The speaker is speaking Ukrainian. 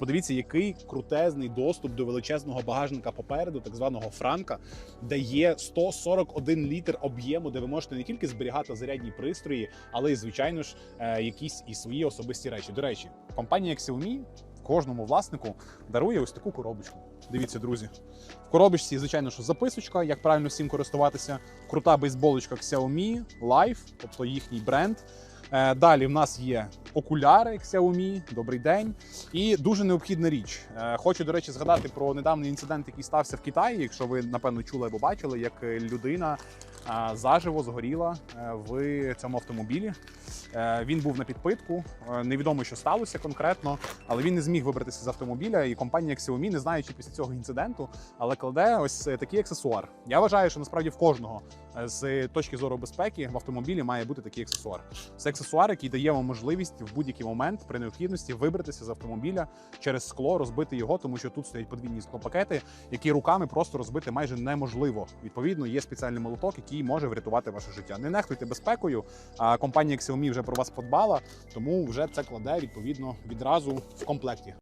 подивіться, який крутезний доступ до величезного багажника попереду, так званого Франка, де є 141 літр об'єму, де ви можете не тільки зберігати зарядні пристрої, але й звичайно ж е, якісь і свої особисті речі. До речі, компанія Xiaomi кожному власнику дарує ось таку коробочку. Дивіться, друзі. В коробочці, звичайно, що записочка, як правильно всім користуватися. Крута бейсболочка Xiaomi Life, тобто їхній бренд. Е, Далі в нас є окуляри Xiaomi, добрий день. І дуже необхідна річ. Е, Хочу, до речі, згадати про недавній інцидент, який стався в Китаї. Якщо ви напевно чули або бачили, як е, людина е, заживо згоріла в цьому автомобілі. Він був на підпитку. Невідомо, що сталося конкретно, але він не зміг вибратися з автомобіля. І компанія Xiaomi, не знаючи після цього інциденту, але кладе ось такий аксесуар. Я вважаю, що насправді в кожного з точки зору безпеки в автомобілі має бути такий аксесуар. Це аксесуар, який дає вам можливість в будь-який момент при необхідності вибратися з автомобіля через скло, розбити його, тому що тут стоять подвійні склопакети, які руками просто розбити майже неможливо. Відповідно, є спеціальний молоток, який може врятувати ваше життя. Не нехтуйте безпекою. А компанія Xiaomi вже про вас подбала, тому вже це кладе відповідно відразу в комплекті.